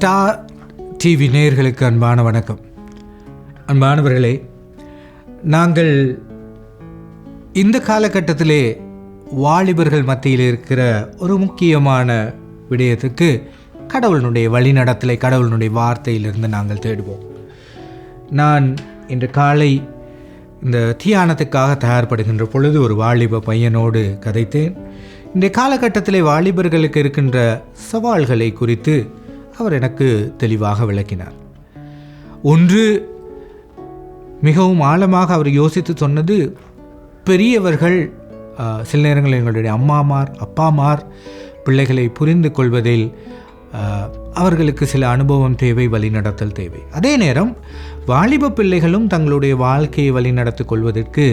Star TV நேயர்களுக்கு அன்பான வணக்கம். அன்பானவர்களே நாங்கள் இந்த காலகட்டத்திலே வாலிபர்கள் மத்தியில் இருக்கிற ஒரு முக்கியமான விடயத்துக்கு கடவுளினுடைய வழிநடத்தலை கடவுளினுடைய வார்த்தையிலிருந்து நாங்கள் தேடுவோம். நான் இன்று காலை இந்த தியானத்துக்காக தயார்படுகின்ற பொழுது ஒரு வாலிப பையனோடு கதைத்தேன். இந்த காலகட்டத்திலே வாலிபர்களுக்கு இருக்கின்ற சவால்களை குறித்து அவர் எனக்கு தெளிவாக விளக்கினார். ஒன்று மிகவும் ஆழமாக அவர் யோசித்து சொன்னது பெரியவர்கள் சில நேரங்களில் எங்களுடைய அம்மாமார் அப்பாமார் பிள்ளைகளை புரிந்து கொள்வதில் அவர்களுக்கு சில அனுபவம் தேவை வழிநடத்தல் தேவை. அதே நேரம் வாலிப பிள்ளைகளும் தங்களுடைய வாழ்க்கையை வழிநடத்திக் கொள்வதற்கு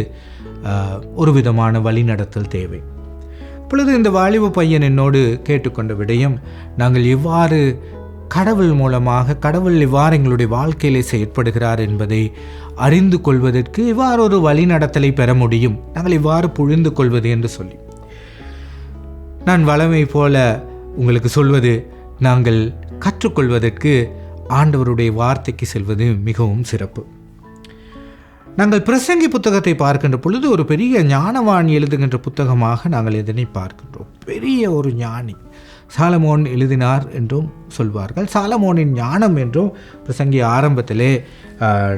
ஒரு விதமான வழிநடத்தல் தேவை. இப்பொழுது இந்த வாலிப பையன் என்னோடு கேட்டுக்கொண்ட விடயம் நாங்கள் எவ்வாறு கடவுள் மூலமாக கடவுள் இவ்வாறு எங்களுடைய வாழ்க்கையிலே செயற்படுகிறார் என்பதை அறிந்து கொள்வதற்கு இவ்வாறு ஒரு வழிநடத்தலை பெற முடியும். நாங்கள் இவ்வாறு புழிந்து கொள்வது என்று சொல்லி. நான் வளமை போல உங்களுக்கு சொல்வது நாங்கள் கற்றுக்கொள்வதற்கு ஆண்டவருடைய வார்த்தைக்கு செல்வது மிகவும் சிறப்பு. நாங்கள் பிரசங்கி புத்தகத்தை பார்க்கின்ற பொழுது ஒரு பெரிய ஞானவாணி எழுதுகின்ற புத்தகமாக நாங்கள் இதனை பார்க்கின்றோம். பெரிய ஒரு ஞானி. சாலமோன் எழுதினார் என்றும் சொல்வார்கள். சாலமோனின் ஞானம் என்றும் பிரசங்கி ஆரம்பத்திலே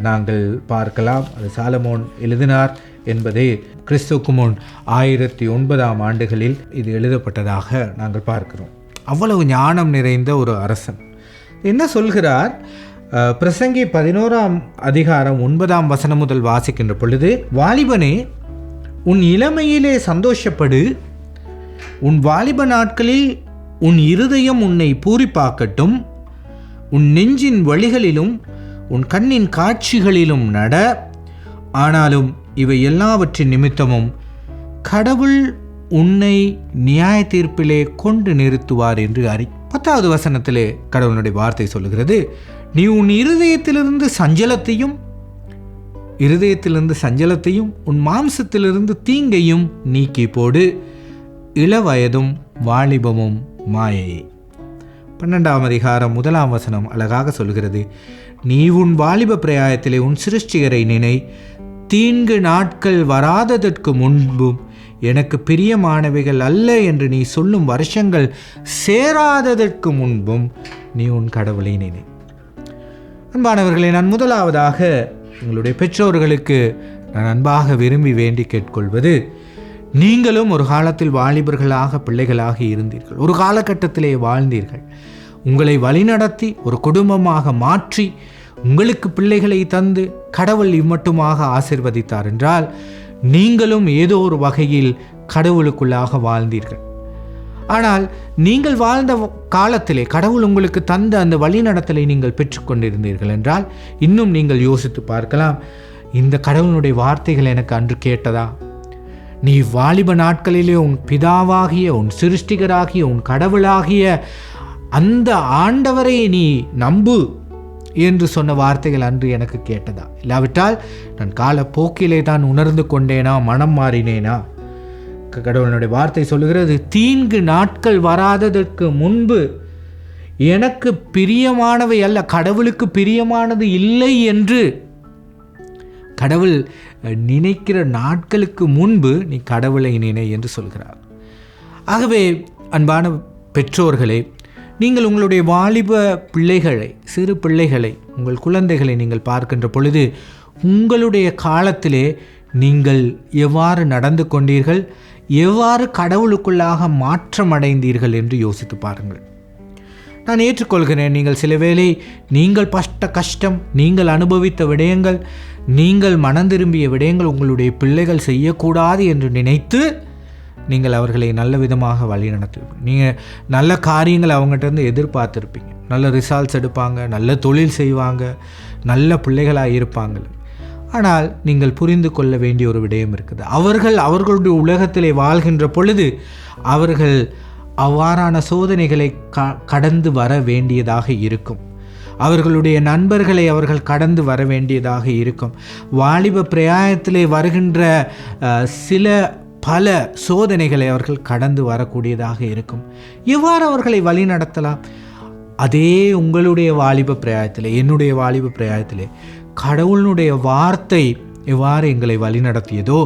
நாங்கள் பார்க்கலாம். அது சாலமோன் எழுதினார் என்பதை கிறிஸ்துவுக்கு முன் ஆயிரத்தி ஒன்பதாம் ஆண்டுகளில் இது எழுதப்பட்டதாக நாங்கள் பார்க்கிறோம். அவ்வளவு ஞானம் நிறைந்த ஒரு அரசன். என்ன சொல்கிறார்? பிரசங்கி பதினோராம் அதிகாரம் ஒன்பதாம் வசனம் முதல் வாசிக்கின்ற பொழுது வாலிபனே உன் இளமையிலே சந்தோஷப்படு. உன் வாலிப நாட்களில் உன் இருதயம் உன்னை பூரிப்பாக்கட்டும். உன் நெஞ்சின் வழிகளிலும் உன் கண்ணின் காட்சிகளிலும் நட. ஆனாலும் இவை எல்லாவற்றின் நிமித்தமும் கடவுள் உன்னை நியாய தீர்ப்பிலே கொண்டு நிறுத்துவார் என்று அறி. பத்தாவது வசனத்திலே கடவுளுடைய வார்த்தை சொல்லுகிறது நீ உன் இருதயத்திலிருந்து சஞ்சலத்தையும் இருதயத்திலிருந்து சஞ்சலத்தையும் உன் மாம்சத்திலிருந்து தீங்கையும் நீக்கி போடு. இளவயதும் வாலிபமும் மாயையே பன்னெண்டாம் அதிகாரம் முதலாம் வசனம் அழகாக சொல்கிறது நீ உன் வாலிப பிரயாயத்திலே உன் சிருஷ்டிகரை நினை தீங்கு நாட்கள் வராததற்கு முன்பும் எனக்கு பிரியமானவைகள் அல்ல என்று நீ சொல்லும் வருஷங்கள் சேராததற்கு முன்பும் நீ உன் கடவுளை நினை. அன்பானவர்களை நான் முதலாவதாக உங்களுடைய பெற்றோர்களுக்கு நான் அன்பாக விரும்பி வேண்டி கேட்கொள்வது நீங்களும் ஒரு காலத்தில் வாலிபர்களாக பிள்ளைகளாக இருந்தீர்கள். ஒரு காலகட்டத்திலே வாழ்ந்தீர்கள். உங்களை வழிநடத்தி ஒரு குடும்பமாக மாற்றி உங்களுக்கு பிள்ளைகளை தந்து கடவுள் இம்மட்டுமாக ஆசிர்வதித்தார் என்றால் நீங்களும் ஏதோ ஒரு வகையில் கடவுளுக்குள்ளாக வாழ்ந்தீர்கள். ஆனால் நீங்கள் வாழ்ந்த காலத்திலே கடவுள் உங்களுக்கு தந்த அந்த வழிநடத்தலை நீங்கள் பெற்றுக்கொண்டிருந்தீர்கள் என்றால் இன்னும் நீங்கள் யோசித்து பார்க்கலாம் இந்த கடவுளுடைய வார்த்தைகள் எனக்கு அன்று கேட்டதா? நீ வாலிப நாட்களிலே உன் பிதாவாகிய உன் சிருஷ்டிகராகிய உன் கடவுளாகிய அந்த ஆண்டவரை நீ நம்பு என்று சொன்ன வார்த்தைகள் அன்று எனக்கு கேட்டதா? இல்லாவிட்டால் நான் காலப்போக்கிலே தான் உணர்ந்து கொண்டேனா? மனம் மாறினேனா? கடவுளனுடைய கடவுளுடைய வார்த்தை சொல்லுகிறது தீங்கு நாட்கள் வராததற்கு முன்பு எனக்கு பிரியமானவை அல்ல கடவுளுக்கு பிரியமானது இல்லை என்று. கடவுள் நினைக்கிற நாட்களுக்கு முன்பு நீ கடவுளை நினை என்று சொல்கிறார். ஆகவே அன்பான பெற்றோர்களே நீங்கள் உங்களுடைய வாலிப பிள்ளைகளை சிறு பிள்ளைகளை உங்கள் குழந்தைகளை நீங்கள் பார்க்கின்ற பொழுது உங்களுடைய காலத்திலே நீங்கள் எவ்வாறு நடந்து கொண்டீர்கள் எவ்வாறு கடவுளுக்குள்ளாக மாற்றம் அடைந்தீர்கள் என்று யோசித்து பாருங்கள். நான் ஏற்றுக்கொள்கிறேன். நீங்கள் சில வேளை நீங்கள் பஷ்ட கஷ்டம் நீங்கள் அனுபவித்த விடயங்கள் நீங்கள் மனம் திரும்பிய விடயங்கள் உங்களுடைய பிள்ளைகள் செய்யக்கூடாது என்று நினைத்து நீங்கள் அவர்களை நல்ல விதமாக வழி நடத்திருப்பீங்க. நீங்கள் நல்ல காரியங்களை அவங்ககிட்டருந்து எதிர்பார்த்துருப்பீங்க. நல்ல ரிசால்ட்ஸ் எடுப்பாங்க நல்ல தொழில் செய்வாங்க நல்ல பிள்ளைகளாக இருப்பாங்க. ஆனால் நீங்கள் புரிந்து கொள்ள வேண்டிய ஒரு விடயம் இருக்குது. அவர்கள் அவர்களுடைய உலகத்திலே வாழ்கின்ற பொழுது அவர்கள் அவ்வாறான சோதனைகளை க கடந்து வர வேண்டியதாக இருக்கும். அவர்களுடைய நண்பர்களை அவர்கள் கடந்து வர வேண்டியதாக இருக்கும். வாலிப பிரயாயத்திலே வருகின்ற சில பல சோதனைகளை அவர்கள் கடந்து வரக்கூடியதாக இருக்கும். எவ்வாறு அவர்களை வழி நடத்தலாம்? அதே உங்களுடைய வாலிப பிரயாயத்தில் என்னுடைய வாலிப பிரயாயத்திலே கடவுளுடைய வார்த்தை எவ்வாறு எங்களை வழிநடத்தியதோ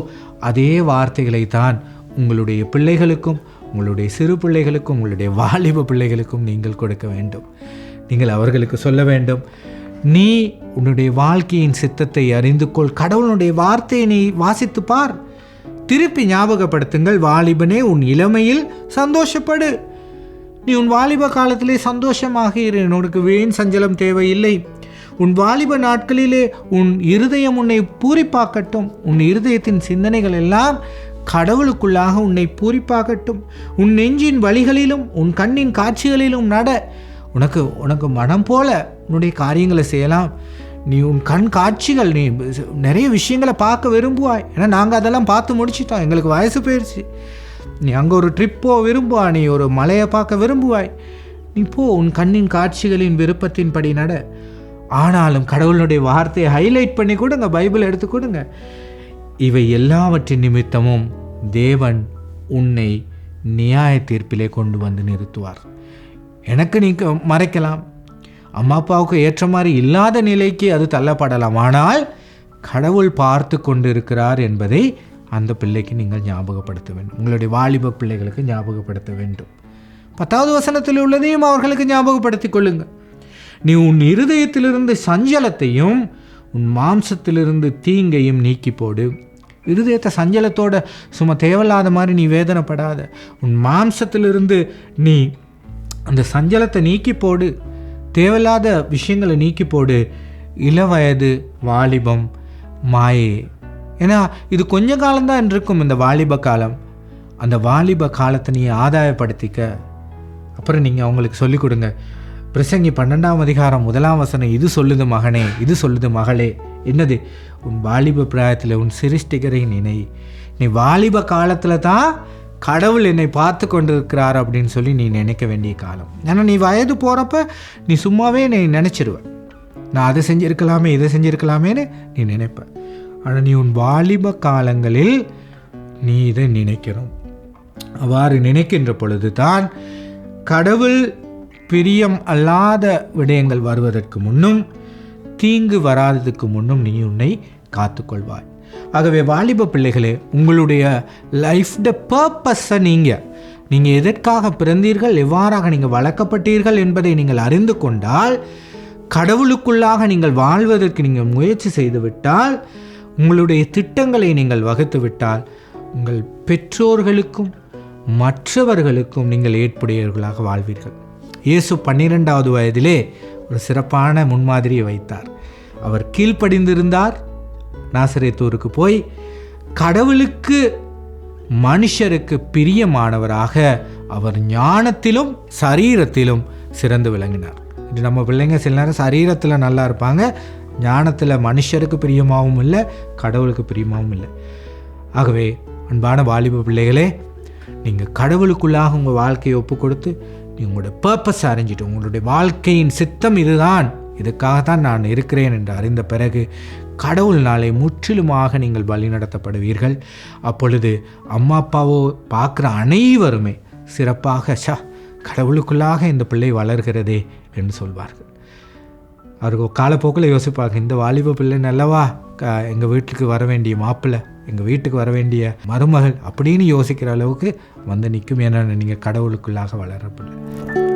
அதே வார்த்தைகளை தான் உங்களுடைய பிள்ளைகளுக்கும் உங்களுடைய சிறு பிள்ளைகளுக்கும் உங்களுடைய வாலிப பிள்ளைகளுக்கும் நீங்கள் கொடுக்க வேண்டும். நீங்கள் அவர்களுக்கு சொல்ல வேண்டும் நீ உன்னுடைய வாழ்க்கையின் சித்தத்தை அறிந்து கொள். கடவுளுடைய வார்த்தையை நீ வாசித்து பார். திருப்பி ஞாபகப்படுத்துங்கள். வாலிபனே உன் இளமையில் சந்தோஷப்படு. நீ உன் வாலிப காலத்திலே சந்தோஷமாக இரு உனக்கு வீண் சஞ்சலம் தேவையில்லை. உன் வாலிப நாட்களிலே உன் இருதயம் உன்னை பூரிப்பாக்கட்டும். உன் இருதயத்தின் சிந்தனைகள் எல்லாம் கடவுளுக்குள்ளாக உன்னை பூரிப்பாகட்டும். உன் நெஞ்சின் வழிகளிலும் உன் கண்ணின் காட்சிகளிலும் நட. உனக்கு உனக்கு மனம் போல உன்னுடைய காரியங்களை செய்யலாம். நீ உன் கண் காட்சிகள் நீ நிறைய விஷயங்களை பார்க்க விரும்புவாய். ஏன்னா நாங்கள் அதெல்லாம் பார்த்து முடிச்சிட்டோம். எங்களுக்கு வயசு போயிடுச்சு நீ அங்கே ஒரு ட்ரிப்போ விரும்புவா நீ ஒரு மலையை பார்க்க விரும்புவாய். நீ போ உன் கண்ணின் காட்சிகளின் விருப்பத்தின்படி நட. ஆனாலும் கடவுளுடைய வார்த்தையை ஹைலைட் பண்ணி கொடுங்க பைபிள் எடுத்து கொடுங்க. இவை எல்லாவற்றின் நிமித்தமும் தேவன் உன்னை நியாய தீர்ப்பிலே கொண்டு வந்து நிறுத்துவார். எனக்கு நீ மறைக்கலாம். அம்மா அப்பாவுக்கு ஏற்ற மாதிரி இல்லாத நிலைக்கு அது தள்ளப்படலாம். ஆனால் கடவுள் பார்த்து கொண்டு இருக்கிறார் என்பதை அந்த பிள்ளைக்கு நீங்கள் ஞாபகப்படுத்த வேண்டும். உங்களுடைய வாலிப பிள்ளைகளுக்கு ஞாபகப்படுத்த வேண்டும். பத்தாவது வசனத்தில் உள்ளதையும் அவர்களுக்கு ஞாபகப்படுத்திக் கொள்ளுங்கள். நீ உன் இருதயத்திலிருந்து சஞ்சலத்தையும் உன் மாம்சத்திலிருந்து தீங்கையும் நீக்கி போடு. இருதயத்தை சஞ்சலத்தோட சும்மா தேவையில்லாத மாதிரி நீ வேதனைப்படாத. உன் மாம்சத்திலிருந்து நீ அந்த சஞ்சலத்தை நீக்கி போடு. தேவையில்லாத விஷயங்களை நீக்கி போடு. இளவயது வாலிபம் மாயே. ஏன்னா இது கொஞ்ச காலம்தான் இருக்கும் இந்த வாலிப காலம். அந்த வாலிப காலத்தை நீ ஆதாயப்படுத்திக்க. அப்புறம் நீங்கள் அவங்களுக்கு சொல்லிக் கொடுங்க. பிரசங்கி பன்னெண்டாம் அதிகாரம் முதலாம் வசனம் இது சொல்லுது மகனே இது சொல்லுது மகளே. என்னது? உன் வாலிப பிராயத்தில் உன் சிருஷ்டிகரை நினை. நீ வாலிப காலத்தில் தான் கடவுள் என்னை பார்த்து கொண்டிருக்கிறார் அப்படின்னு சொல்லி நீ நினைக்க வேண்டிய காலம். ஏன்னா நீ வயது போகிறப்ப நீ சும்மாவே நீ நினச்சிருவ. நான் அதை செஞ்சுருக்கலாமே இதை செஞ்சுருக்கலாமேன்னு நீ நினைப்ப. ஆனால் நீ உன் வாலிப காலங்களில் நீ இதை நினைக்கணும். அவ்வாறு நினைக்கின்ற பொழுது தான் கடவுள் பிரியம் அல்லாத விடயங்கள் வருவதற்கு முன்னும் தீங்கு வராததுக்கு முன்னும் நீ உன்னை காத்துக்கொள்வாய். ஆகவே வாலிப பிள்ளைகளே உங்களுடைய லைஃப்ட பர்பஸை நீங்கள் நீங்கள் எதற்காக பிறந்தீர்கள் எவ்வாறாக நீங்கள் வளர்க்கப்பட்டீர்கள் என்பதை நீங்கள் அறிந்து கொண்டால் கடவுளுக்குள்ளாக நீங்கள் வாழ்வதற்கு நீங்கள் முயற்சி செய்துவிட்டால் உங்களுடைய திட்டங்களை நீங்கள் வகுத்துவிட்டால் உங்கள் பெற்றோர்களுக்கும் மற்றவர்களுக்கும் நீங்கள் ஏற்புடையவர்களாக வாழ்வீர்கள். இயேசு பன்னிரெண்டாவது வயதிலே ஒரு சிறப்பான முன்மாதிரியை வைத்தார். அவர் கீழ்ப்படிந்திருந்தார். நாசரேத்தூருக்கு போய் கடவுளுக்கு மனுஷருக்கு பிரியமானவராக அவர் ஞானத்திலும் சரீரத்திலும் சிறந்து விளங்கினார். இது நம்ம பிள்ளைங்க சில நேரம் சரீரத்தில் நல்லா இருப்பாங்க. ஞானத்தில் மனுஷருக்கு பிரியமாகவும் இல்லை கடவுளுக்கு பிரியமாகவும் இல்லை. ஆகவே அன்பான வாலிப பிள்ளைகளே நீங்கள் கடவுளுக்குள்ளாக உங்கள் வாழ்க்கையை ஒப்பு கொடுத்து உங்களுடைய உங்களோட பர்பஸ் அறிஞ்சிட்டு உங்களுடைய வாழ்க்கையின் சித்தம் இதுதான். இதுக்காகத்தான் நான் இருக்கிறேன் என்று அறிந்த பிறகு கடவுள் நாளை முற்றிலுமாக நீங்கள் வழிநடத்தப்படுவீர்கள். அப்பொழுது அம்மா அப்பாவோ பார்க்குற அனைவருமே சிறப்பாக ஷா கடவுளுக்குள்ளாக இந்த பிள்ளை வளர்கிறதே என்று சொல்வார்கள். அவருக்கு காலப்போக்கில் யோசிப்பாங்க இந்த வாலிப பிள்ளை நல்லவா? எங்கள் வீட்டுக்கு வர வேண்டிய மாப்பிள்ளை எங்கள் வீட்டுக்கு வர வேண்டிய மருமகள் அப்படின்னு யோசிக்கிற அளவுக்கு வந்து நிற்கும் ஏன்னா நீங்கள் கடவுளுக்குள்ளாக வளர